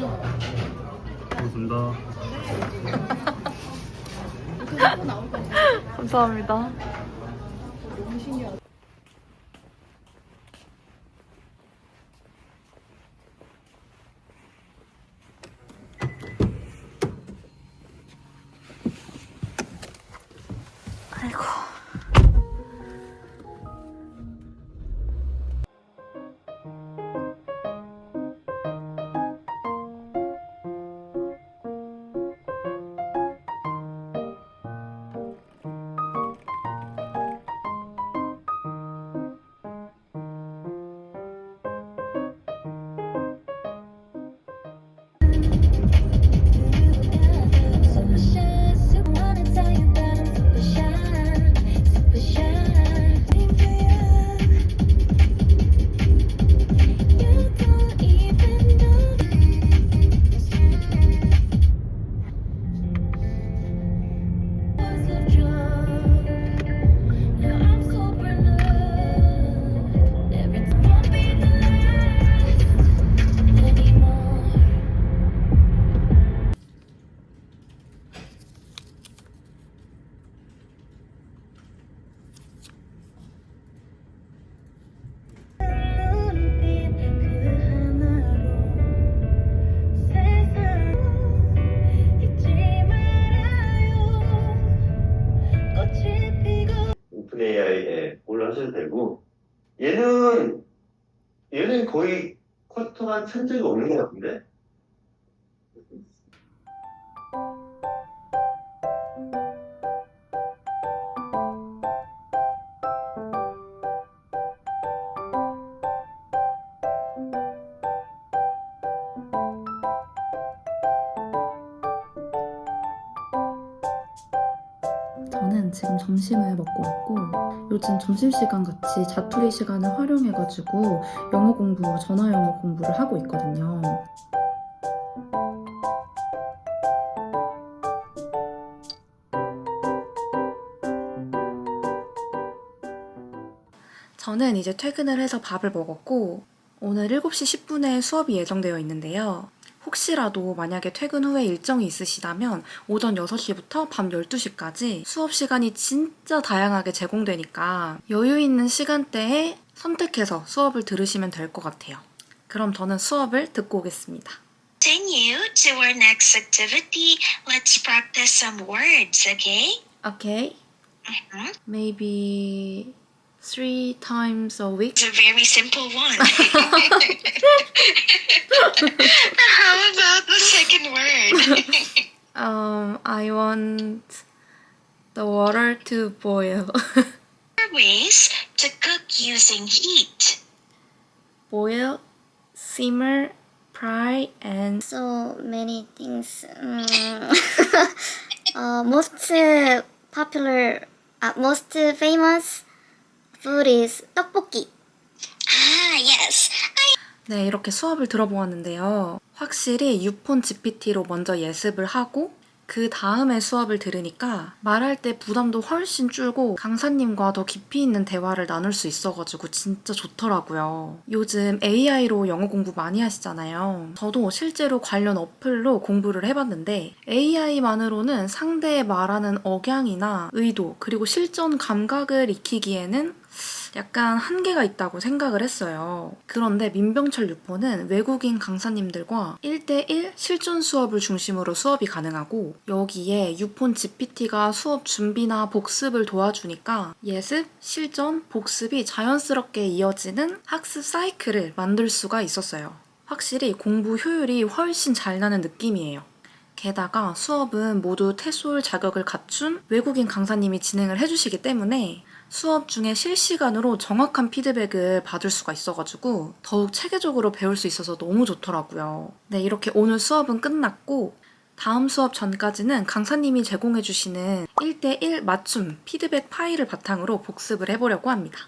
고맙습니다. 감사합니다. 얘는 얘는 거의 쿼터가 찬 적이 없는 것 같은데 지금 점심을 먹고 왔고 요즘 점심시간 같이 자투리 시간을 활용해가지고 영어 공부, 전화 영어 공부를 하고 있거든요. 저는 이제 퇴근을 해서 밥을 먹었고 오늘 7시 10분에 수업이 예정되어 있는데요. 혹시라도 만약에 퇴근 후에 일정이 있으시다면 오전 6시부터 밤 12시까지 수업 시간이 진짜 다양하게 제공되니까 여유 있는 시간대에 선택해서 수업을 들으시면 될 것 같아요. 그럼 저는 수업을 듣고 오겠습니다. Continue to our next activity. Let's practice some words, okay? Okay, Mhm. maybe three times a week. It's a very simple one. How about the second word? Um, I want the water to boil. Ways to cook using heat. boil, simmer, fry, and so many things. Mm. uh, most popular, uh, most famous food is 떡볶이. Ah, yes. 네, 이렇게 수업을 들어보았는데요. 확실히 유폰 GPT로 먼저 예습을 하고 그 다음에 수업을 들으니까 말할 때 부담도 훨씬 줄고 강사님과 더 깊이 있는 대화를 나눌 수 있어가지고 진짜 좋더라고요. 요즘 AI로 영어 공부 많이 하시잖아요. 저도 실제로 관련 어플로 공부를 해봤는데 AI만으로는 상대의 말하는 억양이나 의도 그리고 실전 감각을 익히기에는 약간 한계가 있다고 생각을 했어요. 그런데 민병철 유포는 외국인 강사님들과 1대1 실전 수업을 중심으로 수업이 가능하고 여기에 유폰 GPT가 수업 준비나 복습을 도와주니까 예습, 실전, 복습이 자연스럽게 이어지는 학습 사이클을 만들 수가 있었어요. 확실히 공부 효율이 훨씬 잘 나는 느낌이에요. 게다가 수업은 모두 태솔 자격을 갖춘 외국인 강사님이 진행을 해주시기 때문에 수업 중에 실시간으로 정확한 피드백을 받을 수가 있어가지고 더욱 체계적으로 배울 수 있어서 너무 좋더라고요. 네, 이렇게 오늘 수업은 끝났고 다음 수업 전까지는 강사님이 제공해주시는 1대1 맞춤 피드백 파일을 바탕으로 복습을 해보려고 합니다.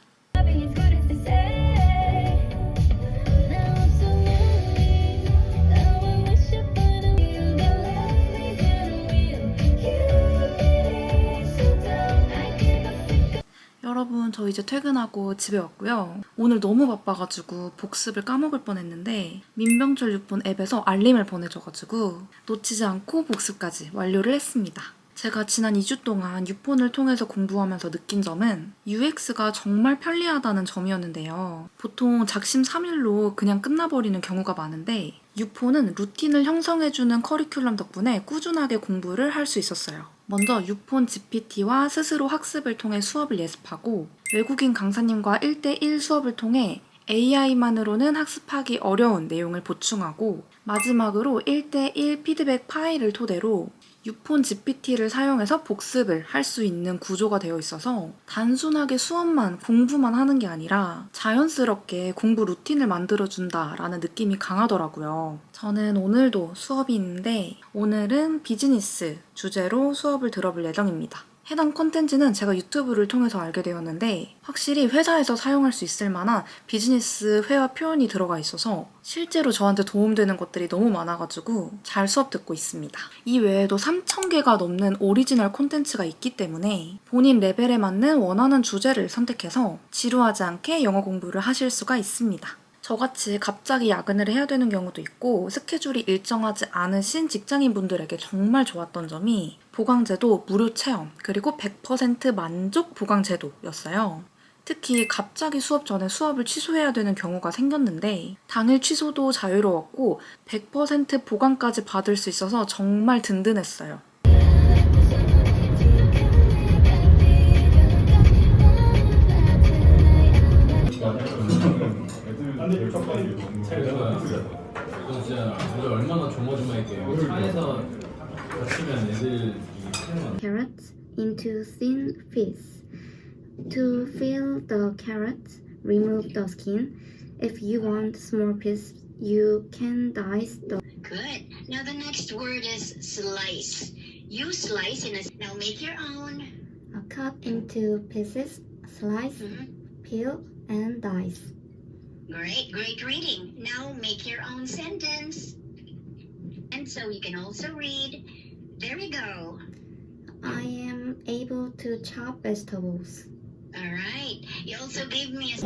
이제 퇴근하고 집에 왔고요. 오늘 너무 바빠가지고 복습을 까먹을 뻔했는데 민병철 6본 앱에서 알림을 보내줘가지고 놓치지 않고 복습까지 완료를 했습니다. 제가 지난 2주 동안 6폰을 통해서 공부하면서 느낀 점은 UX가 정말 편리하다는 점이었는데요. 보통 작심 3일로 그냥 끝나버리는 경우가 많은데 6폰은 루틴을 형성해주는 커리큘럼 덕분에 꾸준하게 공부를 할 수 있었어요. 먼저 6폰 GPT와 스스로 학습을 통해 수업을 예습하고 외국인 강사님과 1대1 수업을 통해 AI만으로는 학습하기 어려운 내용을 보충하고 마지막으로 1대1 피드백 파일을 토대로 6폰 GPT를 사용해서 복습을 할 수 있는 구조가 되어 있어서 단순하게 수업만 공부만 하는 게 아니라 자연스럽게 공부 루틴을 만들어준다라는 느낌이 강하더라고요. 저는 오늘도 수업이 있는데 오늘은 비즈니스 주제로 수업을 들어볼 예정입니다. 해당 콘텐츠는 제가 유튜브를 통해서 알게 되었는데 확실히 회사에서 사용할 수 있을 만한 비즈니스 회화 표현이 들어가 있어서 실제로 저한테 도움되는 것들이 너무 많아가지고 잘 수업 듣고 있습니다. 이 외에도 3,000개가 넘는 오리지널 콘텐츠가 있기 때문에 본인 레벨에 맞는 원하는 주제를 선택해서 지루하지 않게 영어 공부를 하실 수가 있습니다. 저같이 갑자기 야근을 해야 되는 경우도 있고 스케줄이 일정하지 않으신 직장인분들에게 정말 좋았던 점이 보강제도 무료 체험 그리고 100% 만족 보강제도였어요. 특히 갑자기 수업 전에 수업을 취소해야 되는 경우가 생겼는데 당일 취소도 자유로웠고 100% 보강까지 받을 수 있어서 정말 든든했어요. Into thin pieces. To fill the carrots, remove the skin. If you want small pieces, you can dice the Good. Now the next word is slice. You slice in a. Now make your own. uh, cut into pieces, slice, Mhm. peel, and dice. Great, great reading. Now make your own sentence. And so you can also read. There we go. I am able to chop vegetables. All right. You also gave me a.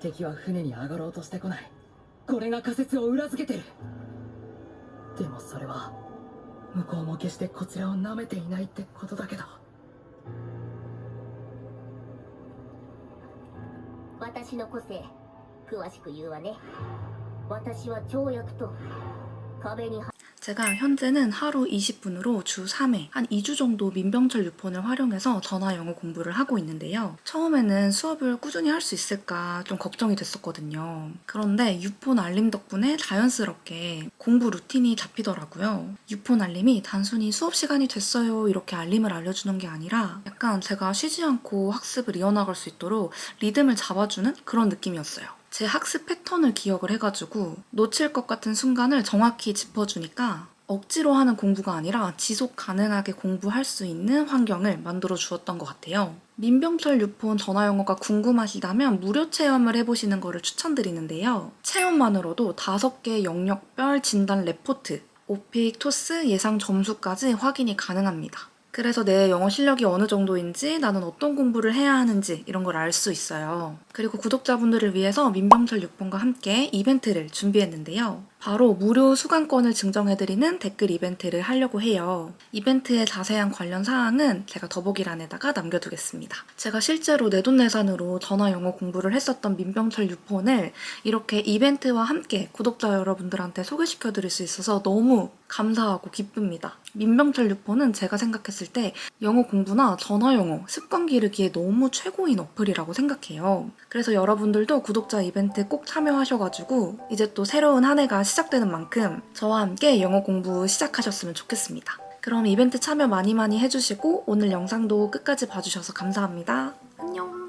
敵は船に上がろうとしてこないこれが仮説を裏付けてるでもそれは向こうも決してこちらを舐めていないってことだけど」私の個性詳しく言うわね。私は跳躍と壁に 제가 현재는 하루 20분으로 주 3회, 한 2주 정도 민병철 6폰을 활용해서 전화 영어 공부를 하고 있는데요. 처음에는 수업을 꾸준히 할 수 있을까 좀 걱정이 됐었거든요. 그런데 6폰 알림 덕분에 자연스럽게 공부 루틴이 잡히더라고요. 6폰 알림이 단순히 수업 시간이 됐어요 이렇게 알림을 알려주는 게 아니라 약간 제가 쉬지 않고 학습을 이어나갈 수 있도록 리듬을 잡아주는 그런 느낌이었어요. 제 학습 패턴을 기억을 해가지고 놓칠 것 같은 순간을 정확히 짚어주니까 억지로 하는 공부가 아니라 지속 가능하게 공부할 수 있는 환경을 만들어 주었던 것 같아요. 민병철 유폰 전화 영어가 궁금하시다면 무료 체험을 해보시는 것을 추천드리는데요. 체험만으로도 5개 영역별 진단 레포트, 오픽, 토스 예상 점수까지 확인이 가능합니다. 그래서 내 영어 실력이 어느 정도인지 나는 어떤 공부를 해야 하는지 이런 걸 알 수 있어요. 그리고 구독자분들을 위해서 민병철 6번과 함께 이벤트를 준비했는데요. 바로 무료 수강권을 증정해드리는 댓글 이벤트를 하려고 해요. 이벤트의 자세한 관련 사항은 제가 더보기란에다가 남겨두겠습니다. 제가 실제로 내돈내산으로 전화 영어 공부를 했었던 민병철 6폰을 이렇게 이벤트와 함께 구독자 여러분들한테 소개시켜드릴 수 있어서 너무 감사하고 기쁩니다. 민병철 6폰은 제가 생각했을 때 영어 공부나 전화 영어 습관 기르기에 너무 최고인 어플이라고 생각해요. 그래서 여러분들도 구독자 이벤트 꼭 참여하셔가지고 이제 또 새로운 한 해가 시작되는 만큼 저와 함께 영어 공부 시작하셨으면 좋겠습니다. 그럼 이벤트 참여 많이 많이 해주시고 오늘 영상도 끝까지 봐주셔서 감사합니다. 안녕!